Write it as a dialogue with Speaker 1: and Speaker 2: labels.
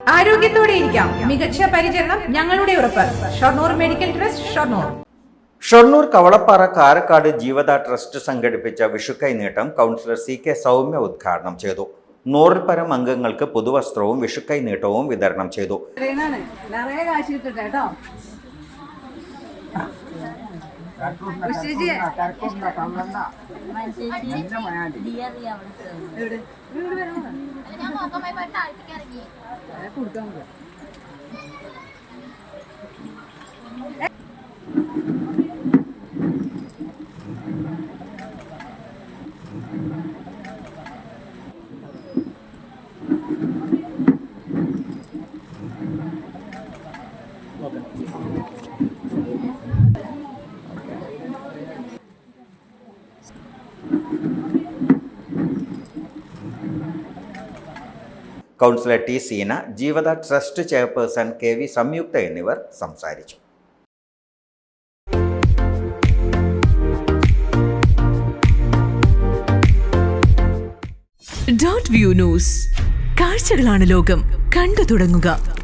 Speaker 1: ആരോഗ്യത്തോടെ ഇരിക്കാം. മികച്ച പരിചരണം ഞങ്ങളുടെ ഉറപ്പ്. Shoranur medical trust Shoranur.
Speaker 2: Shoranur Kavalappara Karakkad Jeevatha trust സംഘടിപ്പിച്ച വിഷുക്കൈ കൈനീട്ടം കൗൺസിലർ സി കെ സൗമ്യ ഉദ്ഘാടനം ചെയ്തു. നൂറിൽ പരം അംഗങ്ങൾക്ക് പുതുവസ്ത്രവും വിഷുക്കൈ നീട്ടവും വിതരണം ചെയ്തു?
Speaker 3: ഞാൻ നോക്കാൻ പോയി താഴ്ത്തിക്ക്
Speaker 2: Councillor T Seena Jeevatha trust chairperson K V Samyuktha എന്നിവർ സംസാരിച്ചു.
Speaker 4: Dot view news. കാഴ്ചകളാണ് ലോകം. കണ്ടു തുടങ്ങുക.